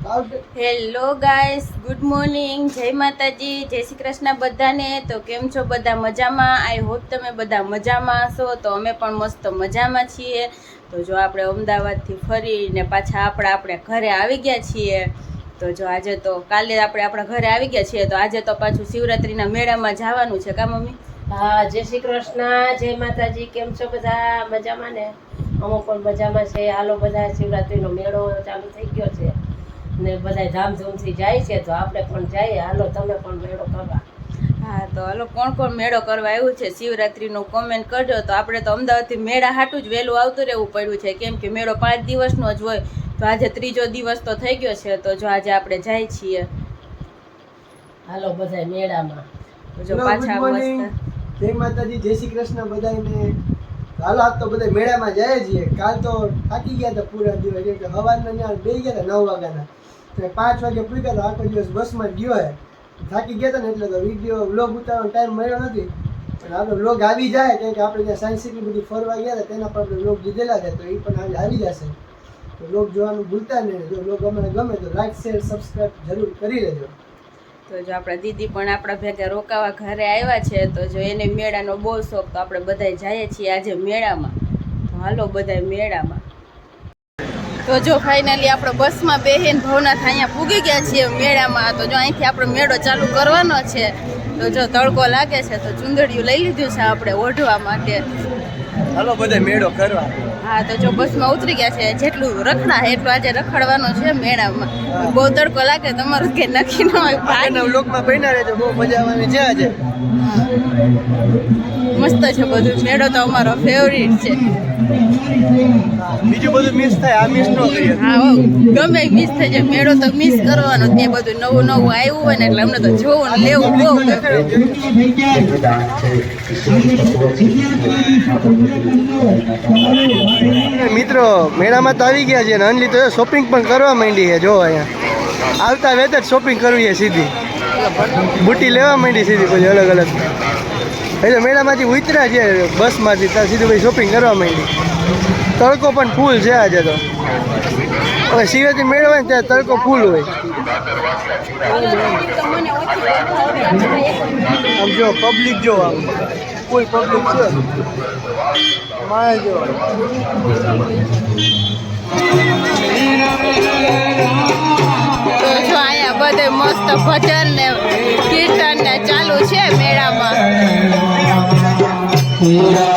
Hello guys good morning જય માતાજી જય શ્રી કૃષ્ણ બધાને. તો કેમ છો બધા મજામાં? આઈ હોપ તમે બધા મજામાં હશો. તો અમે પણ મસ્ત મજામાં છીએ. તો જો આપણે અમદાવાદથી ફરીને પાછા આપણે આપણે ઘરે આવી ગયા છીએ. તો જો આજે તો કાલે આપણે આપણા ઘરે આવી ગયા છીએ. તો આજે તો પાછું શિવરાત્રિના મેળામાં જવાનું છે, કા મમ્મી? હા, જય શ્રી કૃષ્ણ. જય માતાજી. કેમ છો બધા? મજામાં ને? અમુક પણ મજામાં છે હાલો બધા, શિવરાત્રિનો મેળો ચાલુ થઈ ગયો છે. ને બધા ધામધૂમથી જાય છે તો આપણે પણ જઈએ. હાલો તમે પણ મેળો કરવા. હા તો હાલો કોણ કોણ મેળો કરવા આવ્યું છે? શિવરાત્રિનું કોમેન્ટ કરજો. તો આપણે તો અમદાવાદથી મેળા હાટું જ વહેલું આવતું રહેવું પડ્યું છે. કેમ કે મેળો પાંચ દિવસનો જ હોય. તો આજે ત્રીજો દિવસ તો થઈ ગયો છે. તો જો આજે આપણે જાય છીએ. હાલો બધા મેળામાં. જો પાછા જય માતાજી જય શ્રી કૃષ્ણ બધાને હાલો આજ તો બધા મેળામાં જાય છીએ. કાલ તો થાકી ગયા હતા પૂરા દિવસ. એટલે ત્યાં બે ગયા હતા નવ વાગ્યાના. તો પાંચ વાગે પૂગ્યા તો આખો દિવસ બસમાં ગયો હે. થાકી ગયા હતા ને એટલે તો વીડિયો વ્લોગ ઉતારવાનો ટાઈમ મળ્યો નથી. પણ આપણે વ્લોગ આવી જાય, કારણ કે આપણે ત્યાં સાયન્સ સિટી બધી ફરવા ગયા હતા, તેના પર આપણે વ્લોગ લીધેલા છે, તો એ પણ આજે આવી જશે. તો વ્લોગ જોવાનું ભૂલતા નહીં, જો વ્લોગ અમને ગમે તો લાઈક શેર સબસ્ક્રાઈબ જરૂર કરી લેજો. તો જો આપણા દીદી પણ આપણા ભેગા રોકાવા ઘરે આવ્યા છે, તો જો એને મેળાનો બહુ શોખ, તો આપણે બધાય જઈએ છીએ આજે મેળામાં. તો હાલો બધાય મેળામાં. તો જો ફાઇનલી આપણે બસમાં બેહીને ભવનાથ અહીંયા પૂગી ગયા છીએ મેળામાં. તો જો અહીંથી આપણો મેળો ચાલુ કરવાનો છે. તો જો તડકો લાગે છે તો ચુંદડીયું લઈ લીધું છે આપણે ઓઢવા માટે. હાલો બધે મેળો કરવા. હા તો જો બસમાં ઉતરી ગયા છે. જેટલું રખડા એટલું આજે રખડવાનું છે મેળામાં. બહુ તડકો લાગે તમારું કે નક્કી ન હોય. ભાઈ. વ્લોગમાં બન્યા રહેજો બહુ મજા આવવાની છે આજે. મસ્ત છે બધું. મેળો તો અમારો ફેવરિટ છે. બીજું બધું મિસ થાય આ મિસ ન કરીએ. હા ગમે મિસ થઈ જાય. મેળો તો મિસ કરવાનો તે બધું નવું નવું આવ્યું હોય ને એટલે અમને તો જોવું લેવું બહુ મિત્રો મેળામાં તો આવી ગયા છે ને અનલી તો શોપિંગ પણ કરવા માંડી છે જો અહીંયા. આવતા વેત જ શોપિંગ કરવી છે સીધી. બુટી લેવા માંડી સીધી પછી અલગ અલગ. એટલે મેળામાંથી ઉતર્યા છે, બસમાંથી, ત્યાં સીધું ભાઈ શોપિંગ કરવા માંડી. તડકો પણ ફૂલ છે આજે તો. હવે શિવરાત્રી મેળો હોય ને ત્યાં તડકો ફૂલ હોય. આમ જો પબ્લિક જો આમ. ફૂલ પબ્લિક છે? માય જો અહીંયા બધે મસ્ત ભજન ને કીર્તન quarta-feira.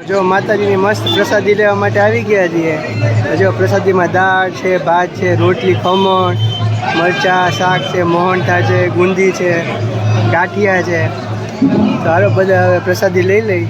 જો માતાજીની મસ્ત પ્રસાદી લેવા માટે આવી ગયા છીએ. જો પ્રસાદીમાં દાળ છે, ભાત છે, રોટલી, ખમણ, મરચા, શાક છે મોહનથા છે, ગુંદી છે, ગાંઠિયા છે. હાલો બધા હવે પ્રસાદી લઈ લઈ.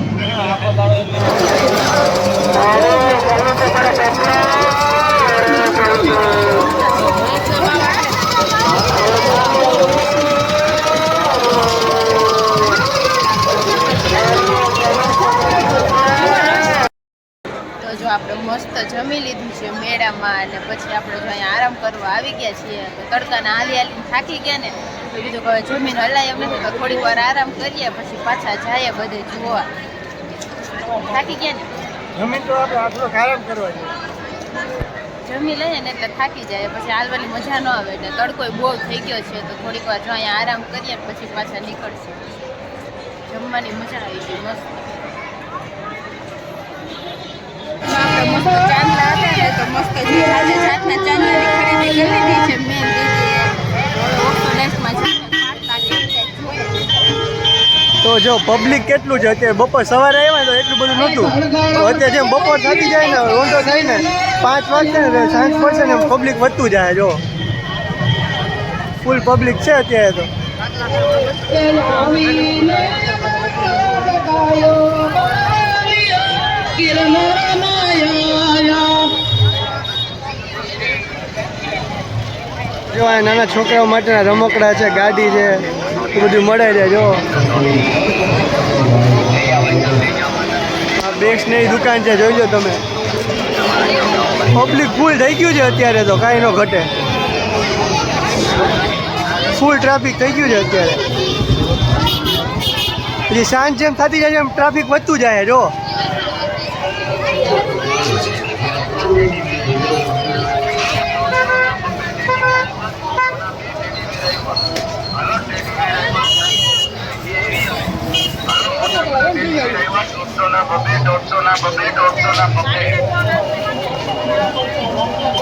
મેળામાં અને પછી આપણે જો અહીંયા આરામ કરવા આવી ગયા છીએ તો તડકાના હાલી હાલીને થાકી ગયા ને તો બીજું હવે જમીન હલાય એમ નથી તો થોડીક વાર આરામ કરીએ પછી પાછા જઈએ બધે જોવા. થાકી ગયા ને? જમીન તો આપણે થોડોક આરામ કરવા જોઈએ. જમી લઈએ ને એટલે થાકી જાય પછી હાલવાની મજા ન આવે એટલે તડકો બહુ થઈ ગયો છે તો થોડીક વાર જો અહીંયા આરામ કરીએ પછી પાછા નીકળશે. જમવાની મજા આવી ગઈ મસ્ત. મસ્ત જે આજે જાતના ચાંદલાની ખરીદી કરી લીધી છે મેં દીદીએ ઓક્સોડાઇઝમાં જઈને પાર્ટી તો જો પબ્લિક કેટલું છે? અત્યારે બપોર સવારે આવ્યા તો એટલું બધું નહોતું. તો અત્યારે જેમ બપોર થતી જાય ને ઊંડો થાય ને પાંચ વાગશે ને સાંજ પડશે ને પબ્લિક વધતું જાય જો. ફૂલ પબ્લિક છે અત્યારે તો. જો આ નાના છોકરાઓ માટેના રમકડા છે, ગાડી છે, એ બધું મળે છે, જો. આ બેગ્સની દુકાન છે જોઈજો તમે. પબ્લિક ફૂલ થઈ ગયું છે અત્યારે તો, કાંઈ ન ઘટે. ફૂલ ટ્રાફિક થઈ ગયું છે અત્યારે. પછી સાંજ જેમ થતી જાય એમ ટ્રાફિક વધતું જાય જો.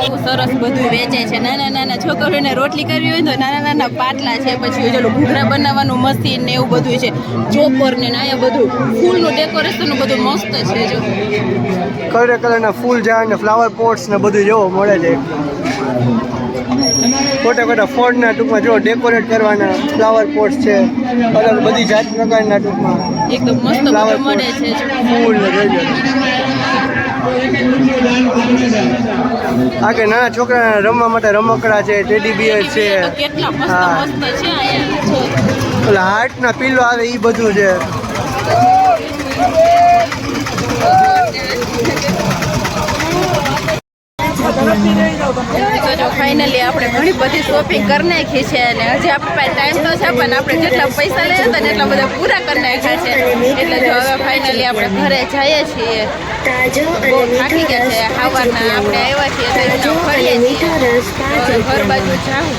બહુ સરસ બધું વેચે છે. નાના નાના છોકરીઓને રોટલી કરવી હોય તો નાના નાના પાટલા છે, પછી ઓલું ઘૂઘરા બનાવવાનું મશીન ને એવું બધું છે. ચોપર ને નાયા બધું. ફૂલનું ડેકોરેશન બધું મસ્ત છે, જો. કલર કલરના ફૂલ ઝાડ ને ફ્લાવર પોટ્સ ને બધું જોવો, મળે છે. ખોટા ખોટા ફોડના ટૂંકમાં જો ડેકોરેટ કરવાના ફ્લાવર પોટ્સ છે, અલગ બધી જાત પ્રકારના ટૂંકમાં. એકદમ મસ્ત મળે છે. ને આ કે નાના છોકરા રમવા માટે રમકડા છે ટેડી બિયર છે તો કેટલા મસ્ત હા. મસ્ત છે અહીંયા ઓલા હાર્ટના પિલ્લો આવે એ બધું છે. ફાઇનલી આપણે ઘણી બધી શોપિંગ કરી નાખી છે અને હજી આપણી પાસે ટાઈમ તો છે પણ આપણે જેટલા પૈસા લઈએ હતા એટલા બધા પૂરા કરી નાખ્યા છે. એટલે જો હવે ફાઇનલી આપણે ઘરે જઈએ છીએ. તાજો બહુ થાકી ગયા છે ખાવાના આપણે આવ્યા છીએ તો તાજો એમના અને ફરીએ છીએ. રસ. પાંચ હવે ઘર બાજુ જાઉં.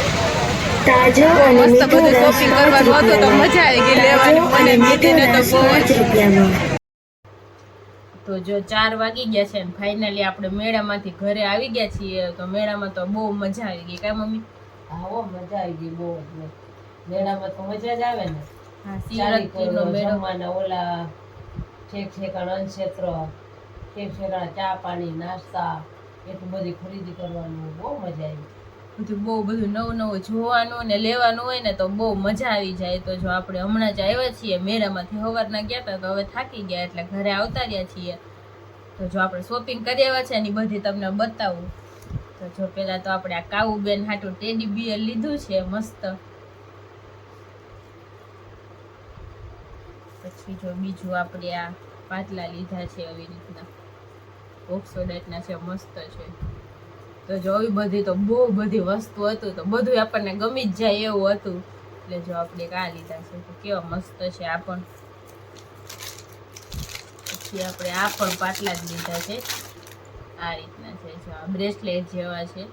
તાજો મસ્ત બધું શોપિંગ કરવાનું હતું તો મજા આવી ગઈ લેવાની. મને અને મીઠો દીદીને તો બહુ જ તો જો ચાર વાગી ગયા છે ફાઇનલી આપણે મેળામાંથી ઘરે આવી ગયા છીએ તો મેળામાં તો બહુ મજા આવી ગઈ કા મમ્મી? હા મજા આવી ગઈ બહુ જ મેળામાં તો મજા જ આવે ને. હા શિવરાત્રીનો મેળો. ઓલા ઠેક ઠેકાણ અનક્ષેત્ર ઠેક ઠેકાણા ચા પાણી નાસ્તા એટલું બધી ખરીદી કરવાનું બહુ મજા આવી. બધું બહુ બધું નવું નવું જોવાનું ને લેવાનું હોય ને તો બહુ મજા આવી જાય. તો જો આપણે હમણાં જ આવ્યા છીએ, મેળામાંથી સવારના ગયા હતા, તો હવે થાકી ગયા એટલે ઘરે આવતા રહ્યા છીએ. તો જો આપણે શોપિંગ કરી આવ્યા છે એની બધી તમને બતાવું. તો જો પેલા તો આપણે આ કાઉબેન હાટું ટેડી બિયર લીધું છે, મસ્ત. પછી જો બીજું આપણે આ પાતલા લીધા છે આવી રીતના. ઓક્સોડાઇટના છે, મસ્ત છે. તો જો આવી બધી તો બહુ બધી વસ્તુ હતું તો બધું આપણને ગમી જ જાય એવું હતું. એટલે જો આપણે આ લીધા છે તો કેવા મસ્ત છે આ પણ. પછી આપણે આ પણ પાટલા જ લીધા છે. આ રીતના છે જો આ બ્રેસલેટ જેવા છે.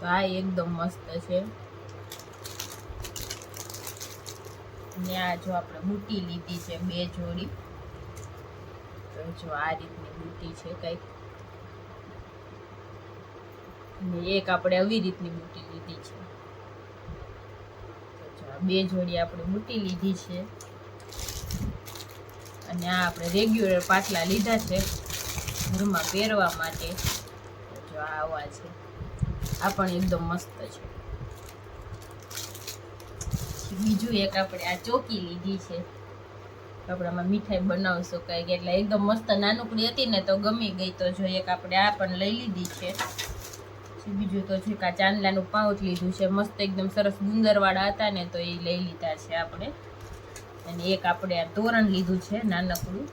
તો આ એકદમ મસ્ત છે. ને આ જો આપણે બુટી લીધી છે બે જોડી. તો જો આ રીતની બુટી છે કંઈક. અને એક આપણે આવી રીતની બુટી લીધી છે. બે જોડી આપણે બુટી લીધી છે. અને આ આપણે રેગ્યુલર પાટલા લીધા છે ઘરમાં પહેરવા માટે. જો આવા છે. આ પણ એકદમ મસ્ત છે. બીજું એક આપણે આ ચોકી લીધી છે. આપણામાં મીઠાઈ બનાવી શકાય એટલે એકદમ મસ્ત નાનકડી હતી ને તો ગમી ગઈ. તો જો એક આપણે આ પણ લઈ લીધી છે. પછી બીજું તો છે કે ચાંદલાનું પાઉચ લીધું છે, મસ્ત એકદમ સરસ ગુંદરવાળા હતા ને, તો એ લઈ લીધા છે આપણે. અને એક આપણે આ તોરણ લીધું છે, નાનકડું.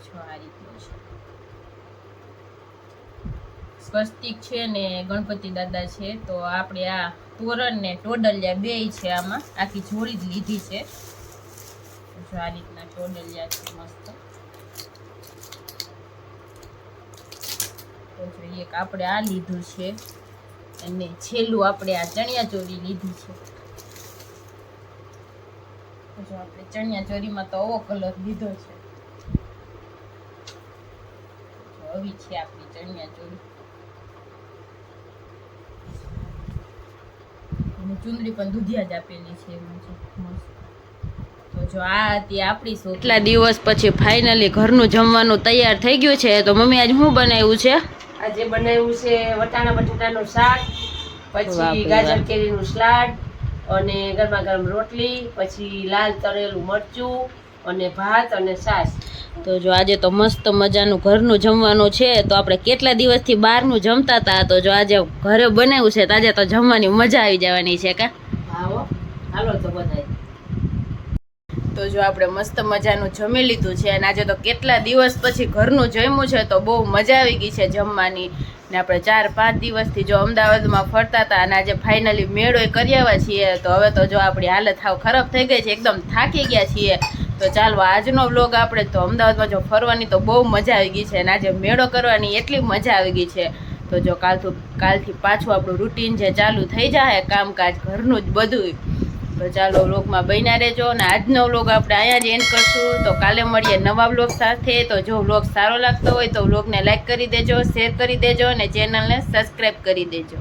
છો આ રીતનું છે. સ્વસ્તિક છે ને ગણપતિ દાદા છે, તો આપણે આ તોરણ ને ટોડલિયા બે છે આમાં, આખી જોડી જ લીધી છે. જો આ રીતના ટોડલિયા છે, મસ્ત. તો જોઈએ કે આપણે આ લીધું છે. અને છેલ્લું આપણે આ ચણિયા ચોળી લીધી છે. જો આપણે ચણિયા ચોળીમાં તો આવો કલર લીધો છે. આવી છે આપણી ચણિયા ચોળી. અને ચુંદડી પણ દૂધિયા જ આપેલી છે એમાં જો આ હતી આપણી કેટલા દિવસ પછી ફાઇનલી ઘરનું જમવાનું તૈયાર થઈ ગયું છે. તો મમ્મી આજ શું બનાવ્યું છે? આજે બનાવ્યું છે વટાણા બટાટાનું શાક પછી ગાજર કેરીનું સલાડ અને ગરમા ગરમ રોટલી પછી લાલ તળેલું મરચું અને ભાત અને છાશ. તો જો આજે તો મસ્ત મજાનું ઘરનું જમવાનું છે તો આપણે કેટલા દિવસથી બહારનું જમતા હતા તો જો આજે ઘરે બનાવ્યું છે તો આજે તો જમવાની મજા આવી જવાની છે કા? આવો હાલો તો બધાય. તો જો આપણે મસ્ત મજાનું જમી લીધું છે અને આજે તો કેટલા દિવસ પછી ઘરનું જમ્યું છે તો બહુ મજા આવી ગઈ છે જમવાની. ને આપણે ચાર પાંચ દિવસથી જો અમદાવાદમાં ફરતા હતા અને આજે ફાઇનલી મેળો કરી આવ્યા છીએ. તો હવે તો જો આપણી હાલત હાવ ખરાબ થઈ ગઈ છે, એકદમ થાકી ગયા છીએ. તો ચાલો આજનો વ્લોગ આપણે તો અમદાવાદમાં જો ફરવાની તો બહુ મજા આવી ગઈ છે અને આજે મેળો કરવાની એટલી મજા આવી ગઈ છે. તો જો કાલથી કાલથી પાછું આપણું રૂટીન જે ચાલુ થઈ જાય કામકાજ ઘરનું જ બધું તો ચાલો વ્લોગમાં બન્યા રહેજો અને આજનો વ્લોગ આપણે અહીંયા જ એન્ડ કરશું. તો કાલે મળીએ નવા વ્લોગ સાથે. તો જો વ્લોગ સારો લાગતો હોય તો વ્લોગને લાઇક કરી દેજો શેર કરી દેજો અને ચેનલને સબસ્ક્રાઈબ કરી દેજો.